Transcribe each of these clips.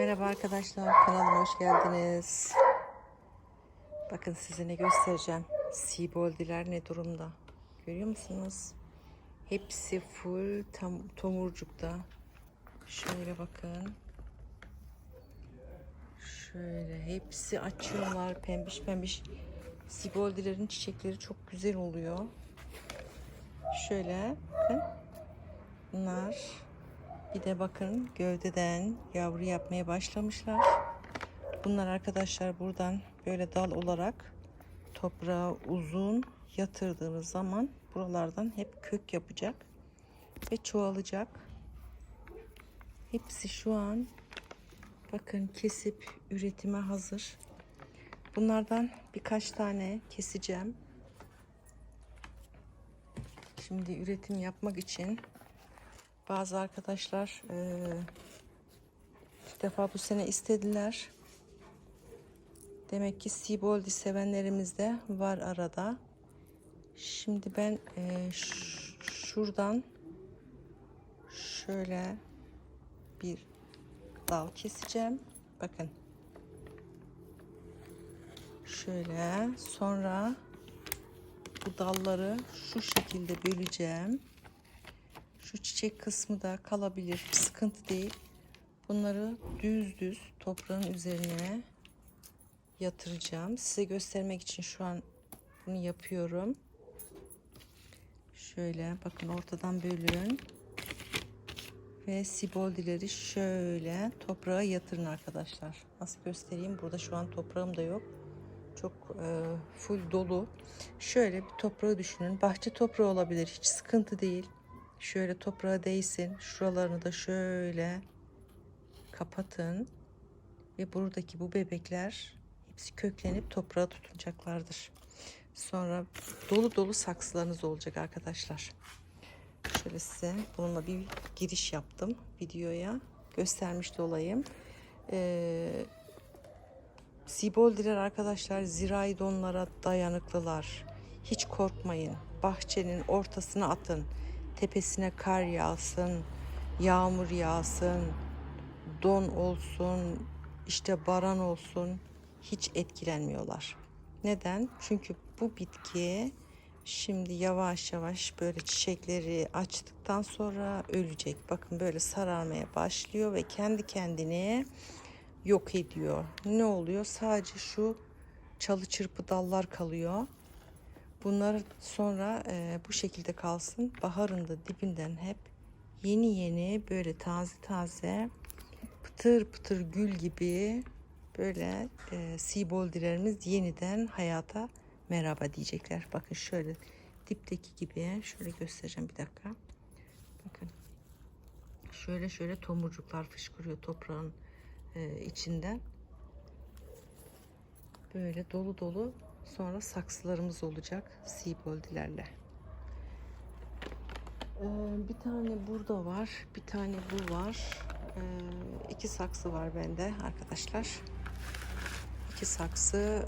Merhaba arkadaşlar, kanalıma hoş geldiniz. Bakın size ne göstereceğim. Siboldiler ne durumda? Görüyor musunuz? Hepsi full tam tomurcukta. Şöyle bakın. Şöyle hepsi açıyorlar pembiş pembiş. Siboldilerin çiçekleri çok güzel oluyor. Şöyle bakın. Bunlar bir de bakın gövdeden yavru yapmaya başlamışlar. Bunlar arkadaşlar buradan böyle dal olarak toprağa uzun yatırdığınız zaman buralardan hep kök yapacak ve çoğalacak. Hepsi şu an bakın kesip üretime hazır. Bunlardan birkaç tane keseceğim. Şimdi üretim yapmak için bazı arkadaşlar e, ilk defa bu sene istediler. Demek ki Siboldi sevenlerimiz de var arada. Şimdi ben e, şuradan şöyle bir dal keseceğim. Bakın. Şöyle sonra bu dalları şu şekilde böleceğim. Şu çiçek kısmı da kalabilir. Sıkıntı değil. Bunları düz düz toprağın üzerine yatıracağım. Size göstermek için şu an bunu yapıyorum. Şöyle bakın ortadan bölün. Ve siboldileri şöyle toprağa yatırın arkadaşlar. Nasıl göstereyim? Burada şu an toprağım da yok. Çok e, full dolu. Şöyle bir toprağı düşünün. Bahçe toprağı olabilir. Hiç sıkıntı değil. Şöyle toprağa değsin. Şuralarını da şöyle kapatın. Ve buradaki bu bebekler hepsi köklenip toprağa tutunacaklardır. Sonra dolu dolu saksılarınız olacak arkadaşlar. Şöyle size bununla bir giriş yaptım videoya. Göstermiş de olayım. Ee, Siboldiler arkadaşlar zirai donlara dayanıklılar. Hiç korkmayın. Bahçenin ortasına atın. Tepesine kar yağsın, yağmur yağsın, don olsun, işte baran olsun hiç etkilenmiyorlar. Neden? Çünkü bu bitki şimdi yavaş yavaş böyle çiçekleri açtıktan sonra ölecek. Bakın böyle sararmaya başlıyor ve kendi kendini yok ediyor. Ne oluyor? Sadece şu çalı çırpı dallar kalıyor. Bunlar sonra e, bu şekilde kalsın. Baharın da dibinden hep yeni yeni böyle taze taze pıtır pıtır gül gibi böyle e, siboldilerimiz yeniden hayata merhaba diyecekler. Bakın şöyle dipteki gibi şöyle göstereceğim bir dakika. Bakın şöyle şöyle tomurcuklar fışkırıyor toprağın e, içinden. Böyle dolu dolu sonra saksılarımız olacak siboldilerle. Ee, bir tane burada var, bir tane bu var. Ee, iki saksı var bende arkadaşlar. İki saksı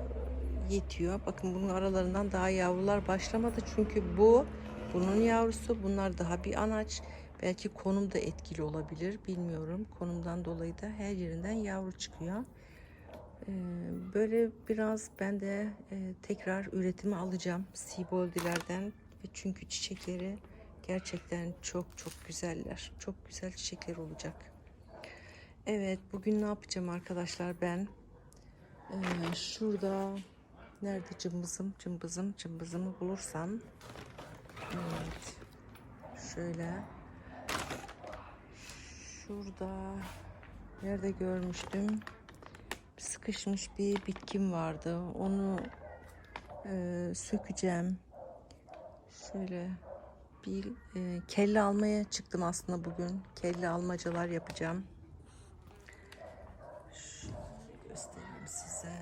yetiyor. Bakın bunun aralarından daha yavrular başlamadı. Çünkü bu bunun yavrusu. Bunlar daha bir anaç. Belki konum da etkili olabilir. Bilmiyorum. Konumdan dolayı da her yerinden yavru çıkıyor. Ee, böyle biraz ben de e, tekrar üretimi alacağım. Siboldilerden. Ve çünkü çiçekleri gerçekten çok çok güzeller. Çok güzel çiçekler olacak. Evet bugün ne yapacağım arkadaşlar ben? Ee, şurada nerede cımbızım cımbızım cımbızımı bulursam evet şöyle şurada nerede görmüştüm sıkışmış bir bitkim vardı onu e, sökeceğim şöyle bir e, kelle almaya çıktım aslında bugün kelle almacalar yapacağım göstereyim size.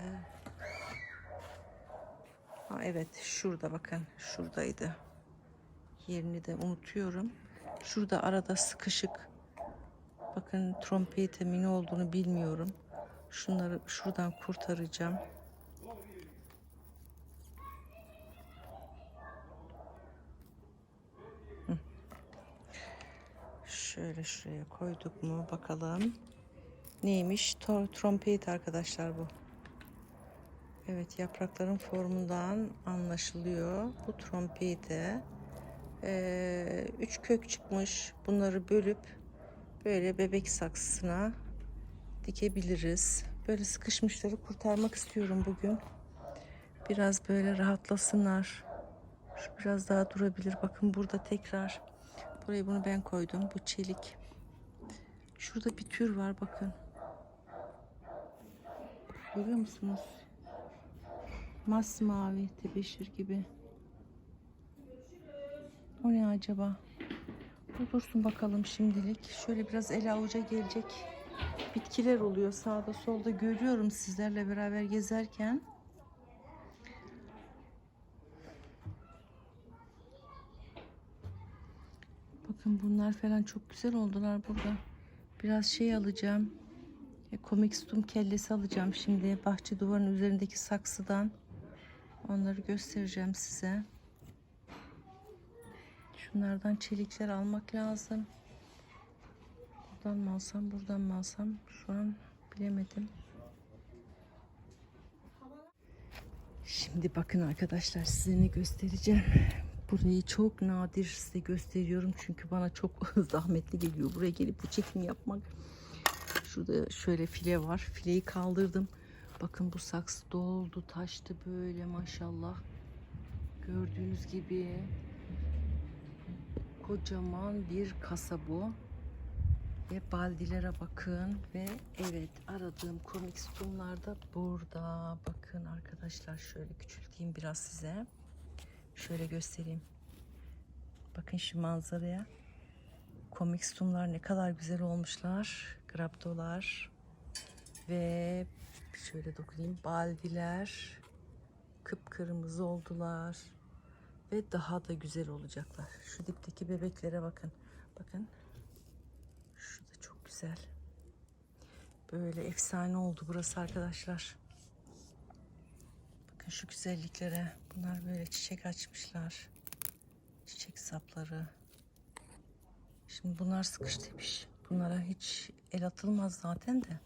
Ha evet şurada bakın şuradaydı. Yerini de unutuyorum. Şurada arada sıkışık. Bakın trompete ne olduğunu bilmiyorum. Şunları şuradan kurtaracağım. Şöyle şuraya koyduk mu bakalım. Neymiş? Trompet arkadaşlar bu. Evet yaprakların formundan anlaşılıyor. Bu trompete ee, üç kök çıkmış. Bunları bölüp böyle bebek saksısına dikebiliriz. Böyle sıkışmışları kurtarmak istiyorum bugün. Biraz böyle rahatlasınlar. Şu biraz daha durabilir. Bakın burada tekrar. Buraya bunu ben koydum. Bu çelik. Şurada bir tür var bakın. Görüyor musunuz? Masmavi tebeşir gibi. O ne acaba? Bu dursun bakalım şimdilik. Şöyle biraz el avuca gelecek bitkiler oluyor sağda solda görüyorum sizlerle beraber gezerken. Bakın bunlar falan çok güzel oldular burada. Biraz şey alacağım. E, komik stum kellesi alacağım şimdi bahçe duvarının üzerindeki saksıdan. Onları göstereceğim size. Şunlardan çelikler almak lazım. Buradan mı alsam, buradan mı alsam? Şu an bilemedim. Şimdi bakın arkadaşlar size ne göstereceğim. Burayı çok nadir size gösteriyorum çünkü bana çok zahmetli geliyor. Buraya gelip bu çekim yapmak. Şurada şöyle file var. Fileyi kaldırdım. Bakın bu saksı doldu, taştı böyle maşallah. Gördüğünüz gibi kocaman bir kasa bu. Ve baldilere bakın ve evet aradığım komik sütunlar da burada. Bakın arkadaşlar şöyle küçülteyim biraz size. Şöyle göstereyim. Bakın şu manzaraya. Komik sütunlar ne kadar güzel olmuşlar. Graptolar ve şöyle dokunayım baldiler kıpkırmızı oldular ve daha da güzel olacaklar. Şu dipteki bebeklere bakın. Bakın güzel. Böyle efsane oldu burası arkadaşlar. Bakın şu güzelliklere. Bunlar böyle çiçek açmışlar. Çiçek sapları. Şimdi bunlar sıkıştıymış. Bunlara hiç el atılmaz zaten de.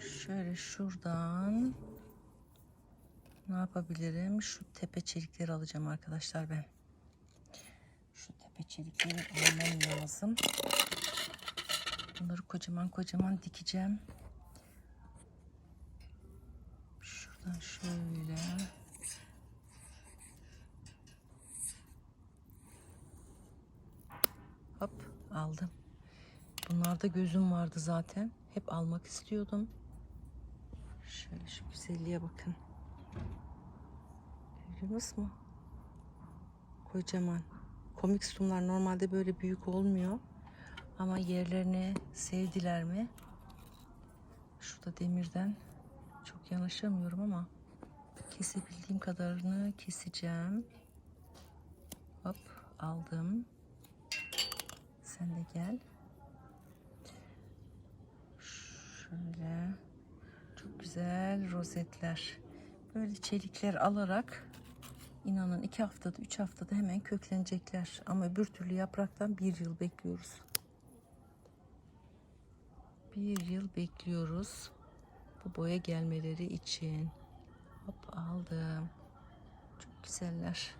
Şöyle şuradan ne yapabilirim? Şu tepe çelikleri alacağım arkadaşlar ben. Şu tepe çelikleri almam lazım. Bunları kocaman kocaman dikeceğim. Şuradan şöyle. Hop aldım. Bunlarda gözüm vardı zaten. Hep almak istiyordum. Şöyle şu güzelliğe bakın. Görüyorsunuz mu? Kocaman. Komik sütunlar normalde böyle büyük olmuyor. Ama yerlerini sevdiler mi? Şurada demirden çok yanaşamıyorum ama kesebildiğim kadarını keseceğim. Hop aldım. Sen de gel. Şöyle çok güzel rozetler. Böyle çelikler alarak inanın iki haftada üç haftada hemen köklenecekler. Ama öbür türlü yapraktan bir yıl bekliyoruz. Bir yıl bekliyoruz. Bu boya gelmeleri için. Hop aldım. Çok güzeller.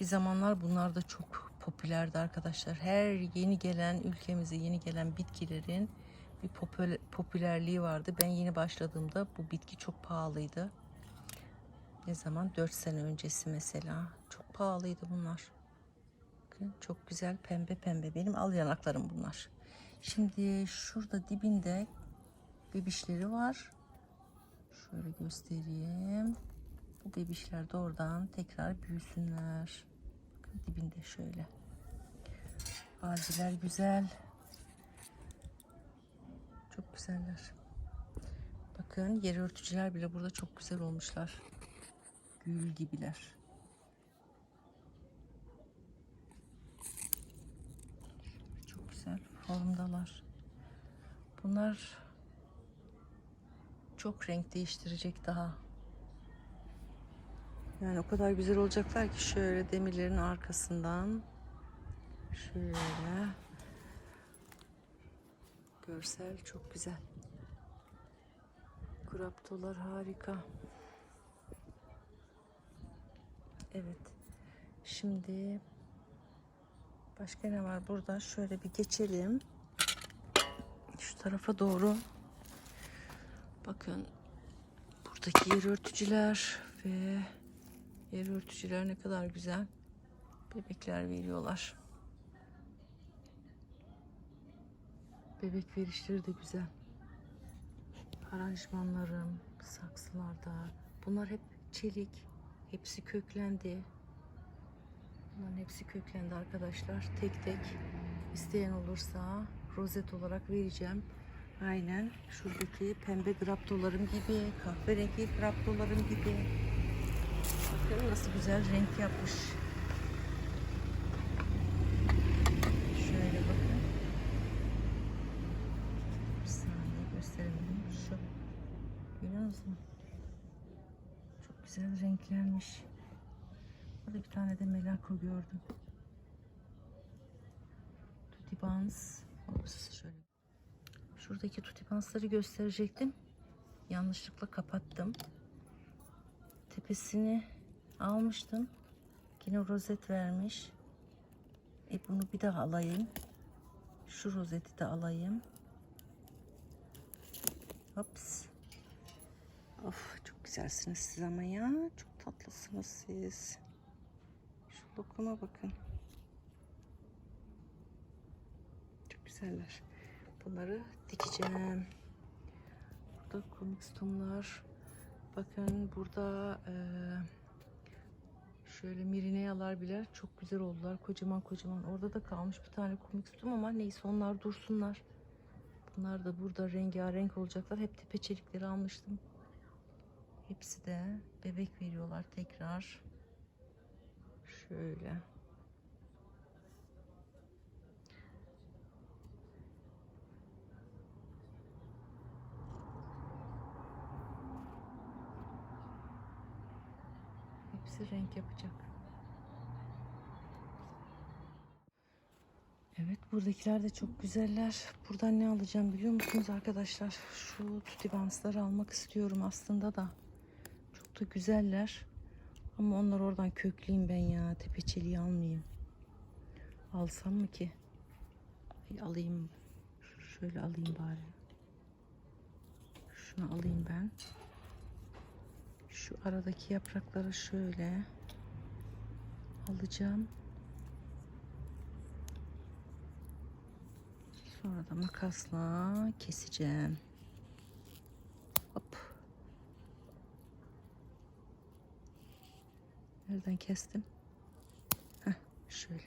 Bir zamanlar bunlar da çok popülerdi arkadaşlar. Her yeni gelen ülkemize yeni gelen bitkilerin bir popüler, popülerliği vardı. Ben yeni başladığımda bu bitki çok pahalıydı. Ne zaman? 4 sene öncesi mesela. Çok pahalıydı bunlar. Çok güzel pembe pembe. Benim al yanaklarım bunlar. Şimdi şurada dibinde bebişleri var. Şöyle göstereyim. Bu bebişler de oradan tekrar büyüsünler. Bakın dibinde şöyle. Baldiler güzel. Çok güzeller. Bakın yer örtücüler bile burada çok güzel olmuşlar. Gül gibiler. Çok güzel formdalar. Bunlar çok renk değiştirecek daha. Yani o kadar güzel olacaklar ki şöyle demirlerin arkasından şöyle Görsel çok güzel. Kraptolar harika. Evet. Şimdi başka ne var burada? Şöyle bir geçelim. Şu tarafa doğru. Bakın buradaki yer örtücüler ve yer örtücüler ne kadar güzel. Bebekler veriyorlar. Bebek verişleri de güzel. Aranjmanlarım, saksılarda. Bunlar hep çelik. Hepsi köklendi. Bunların hepsi köklendi arkadaşlar. Tek tek isteyen olursa rozet olarak vereceğim. Aynen şuradaki pembe graptolarım gibi, kahverengi graptolarım gibi. Bakın nasıl güzel renk yapmış. Şöyle bakın. Bir saniye gösterelim. Şu. Görüyor musun? Çok güzel renklenmiş. Bir tane de melako gördüm. Tutibans. Şöyle. Şuradaki tutibansları gösterecektim. Yanlışlıkla kapattım. Tepesini almıştım. Yine rozet vermiş. E bunu bir daha alayım. Şu rozeti de alayım. Hops. Of çok güzelsiniz siz ama ya. Çok tatlısınız siz. Şu lokuma bakın. Çok güzeller. Bunları dikeceğim. Burada komik stomlar. Bakın burada eee Şöyle mirineyalar bile çok güzel oldular. Kocaman kocaman. Orada da kalmış bir tane komik sütum ama neyse onlar dursunlar. Bunlar da burada rengarenk olacaklar. Hep tepe çelikleri almıştım. Hepsi de bebek veriyorlar tekrar. Şöyle. Hepsi renk yapacak. Evet buradakiler de çok güzeller. Buradan ne alacağım biliyor musunuz arkadaşlar? Şu tutibansları almak istiyorum aslında da. Çok da güzeller. Ama onlar oradan kökleyeyim ben ya. Tepeçeliği almayayım. Alsam mı ki? Ay, alayım. Şöyle alayım bari. Şunu alayım ben. Şu aradaki yaprakları şöyle alacağım. Sonra da makasla keseceğim. Hop. Nereden kestim? Heh, şöyle.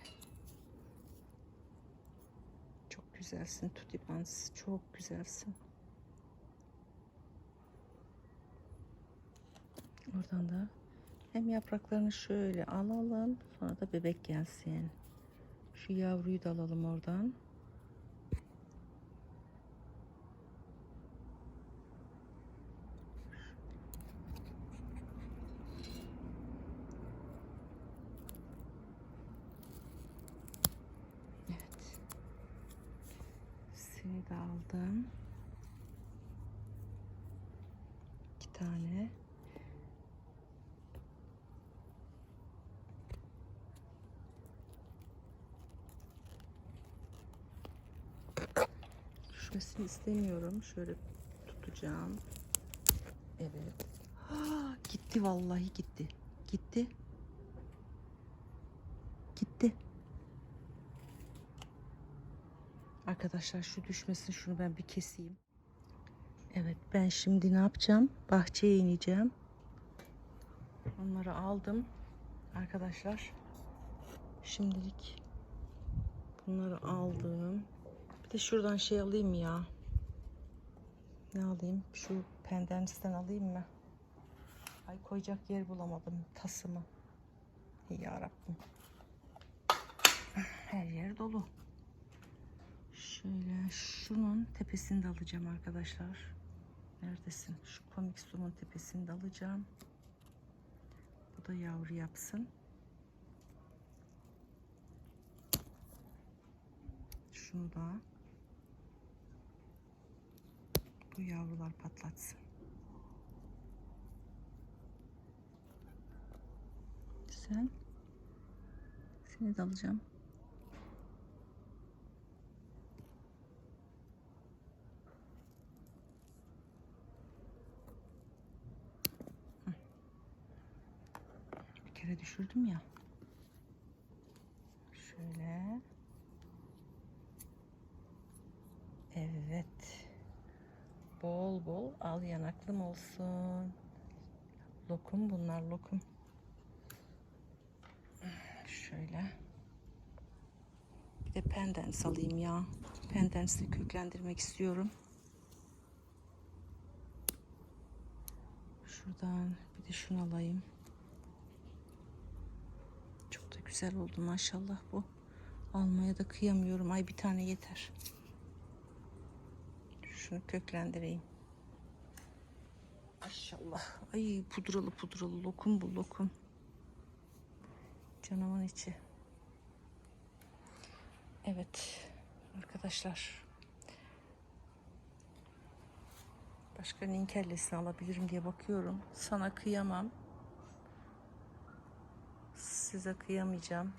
Çok güzelsin Tutibans. Çok güzelsin. Oradan da hem yapraklarını şöyle alalım. Sonra da bebek gelsin. Şu yavruyu da alalım oradan. Evet. Seni de aldım. İki tane. Düşmesini istemiyorum. Şöyle tutacağım. Evet. Ha, gitti vallahi gitti. Gitti. Gitti. Arkadaşlar şu düşmesin şunu ben bir keseyim. Evet ben şimdi ne yapacağım? Bahçeye ineceğim. Onları aldım. Arkadaşlar şimdilik bunları aldım. De şuradan şey alayım ya. Ne alayım? Şu pendenisten alayım mı? Ay koyacak yer bulamadım tasımı. Ya Rabbim. Her yer dolu. Şöyle şunun tepesini de alacağım arkadaşlar. Neredesin? Şu komik sunun tepesini de alacağım. Bu da yavru yapsın. Şunu da Bu yavrular patlatsın. Sen seni de alacağım. Bir kere düşürdüm ya. Şöyle. Evet. Bol bol al yanaklım olsun. Lokum bunlar lokum. Şöyle. Bir de pendens alayım ya. Pendens'i köklendirmek istiyorum. Şuradan bir de şunu alayım. Çok da güzel oldu maşallah bu. Almaya da kıyamıyorum. Ay bir tane yeter. Şunu köklendireyim. Maşallah. Ay pudralı pudralı lokum bu lokum. Canımın içi. Evet arkadaşlar. Başka neyin kellesini alabilirim diye bakıyorum. Sana kıyamam. Size kıyamayacağım.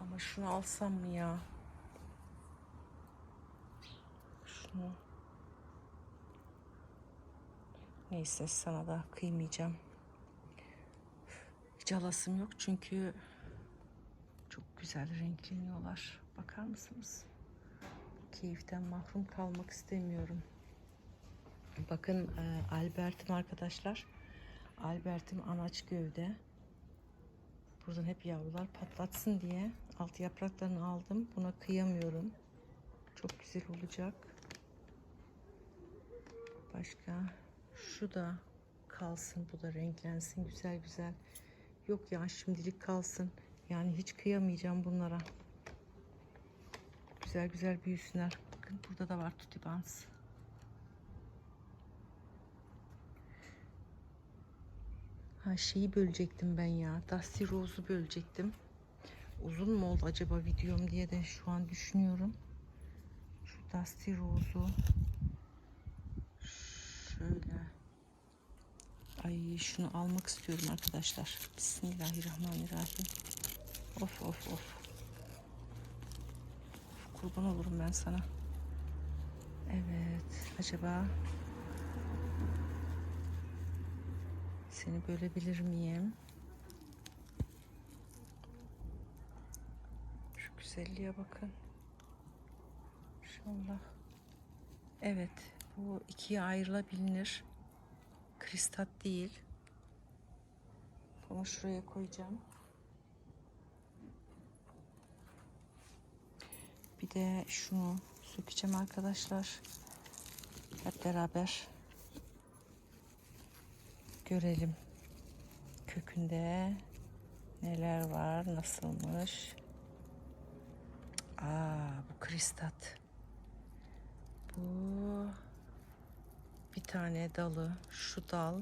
Ama şunu alsam mı ya? Şunu. Neyse sana da kıymayacağım. Hiç alasım yok çünkü çok güzel renkleniyorlar. Bakar mısınız? Keyiften mahrum kalmak istemiyorum. Bakın e, Albert'im arkadaşlar. Albert'im anaç gövde. Buradan hep yavrular patlatsın diye alt yapraklarını aldım. Buna kıyamıyorum. Çok güzel olacak. Başka şu da kalsın. Bu da renklensin güzel güzel. Yok ya şimdilik kalsın. Yani hiç kıyamayacağım bunlara. Güzel güzel büyüsünler. Bakın burada da var tutibans. Ha şeyi bölecektim ben ya. Dusty Rose'u bölecektim. Uzun mu oldu acaba videom diye de şu an düşünüyorum. Şu Dusty Rose'u şöyle Ay şunu almak istiyorum arkadaşlar. Bismillahirrahmanirrahim. Of of of. Kurban olurum ben sana. Evet. Acaba seni bölebilir miyim? Şu güzelliğe bakın. İnşallah. Evet. Bu ikiye ayrılabilir. Kristat değil. Bunu şuraya koyacağım. Bir de şunu sökeceğim arkadaşlar. Hep beraber görelim. Kökünde neler var, nasılmış. Aa, bu kristat. Bu bir tane dalı, şu dal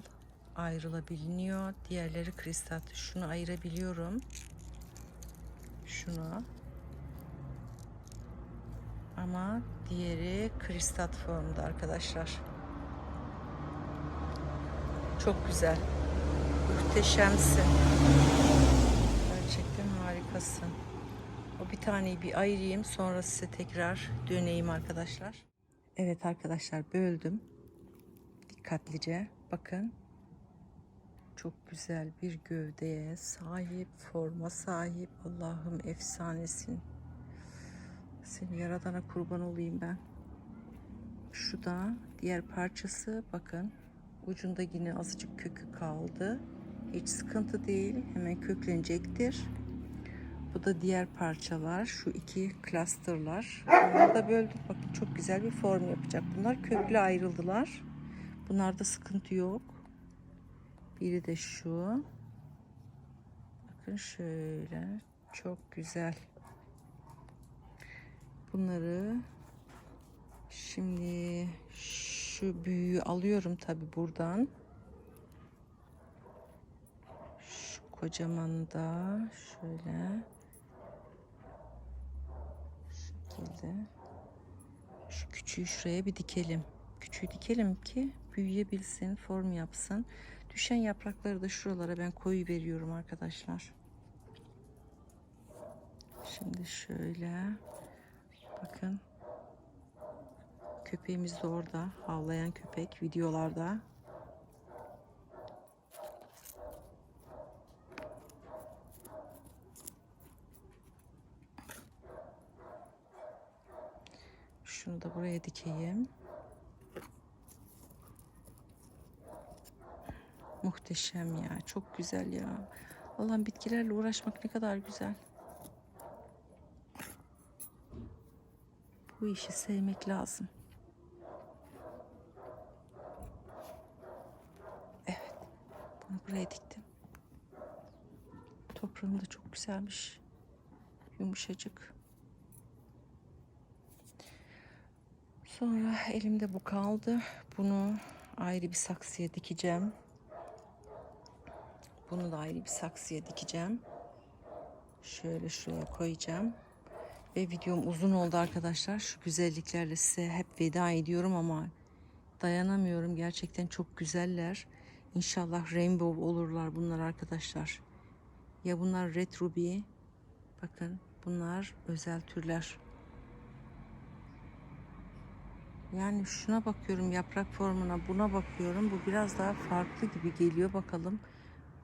ayrılabiliyor. Diğerleri kristat. Şunu ayırabiliyorum. Şunu. Ama diğeri kristat formda arkadaşlar. Çok güzel. Muhteşemsin. Gerçekten harikasın. O bir taneyi bir ayırayım sonra size tekrar döneyim arkadaşlar. Evet arkadaşlar böldüm. Dikkatlice bakın. Çok güzel bir gövdeye sahip, forma sahip. Allah'ım efsanesin. Seni yaradana kurban olayım ben. Şu da diğer parçası bakın. Ucunda yine azıcık kökü kaldı. Hiç sıkıntı değil. Hemen köklenecektir. Bu da diğer parçalar. Şu iki clusterlar. Bunları da böldüm. Bakın çok güzel bir form yapacak. Bunlar köklü ayrıldılar. Bunlarda sıkıntı yok. Biri de şu. Bakın şöyle. Çok güzel. Bunları şimdi şu büyüğü alıyorum tabi buradan. Şu kocaman da şöyle şekilde Şu küçüğü şuraya bir dikelim. Küçüğü dikelim ki büyüyebilsin, form yapsın. Düşen yaprakları da şuralara ben koyu veriyorum arkadaşlar. Şimdi şöyle bakın. Köpeğimiz de orada. Havlayan köpek videolarda. Şunu da buraya dikeyim. Muhteşem ya. Çok güzel ya. Allah'ım bitkilerle uğraşmak ne kadar güzel. Bu işi sevmek lazım. Evet. Bunu buraya diktim. Toprağım da çok güzelmiş. Yumuşacık. Sonra elimde bu kaldı. Bunu ayrı bir saksıya dikeceğim. Bunu da ayrı bir saksıya dikeceğim. Şöyle şuraya koyacağım. Ve videom uzun oldu arkadaşlar. Şu güzelliklerle size hep veda ediyorum ama dayanamıyorum. Gerçekten çok güzeller. İnşallah rainbow olurlar bunlar arkadaşlar. Ya bunlar red ruby. Bakın bunlar özel türler. Yani şuna bakıyorum yaprak formuna buna bakıyorum. Bu biraz daha farklı gibi geliyor bakalım.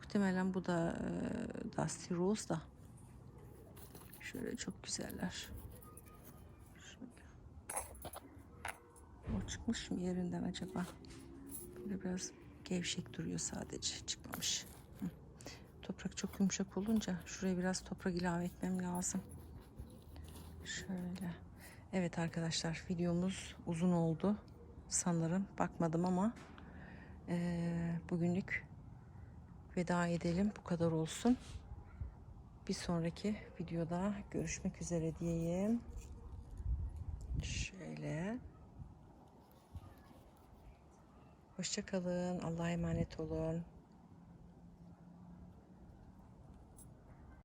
Muhtemelen bu da e, Dusty Rose da. Şöyle çok güzeller. Şöyle. O çıkmış mı yerinden acaba? Böyle biraz gevşek duruyor sadece. Çıkmamış. Hı. Toprak çok yumuşak olunca şuraya biraz toprak ilave etmem lazım. Şöyle. Evet arkadaşlar videomuz uzun oldu. Sanırım bakmadım ama eee, bugünlük veda edelim. Bu kadar olsun. Bir sonraki videoda görüşmek üzere diyeyim. Şöyle. Hoşçakalın. Allah'a emanet olun.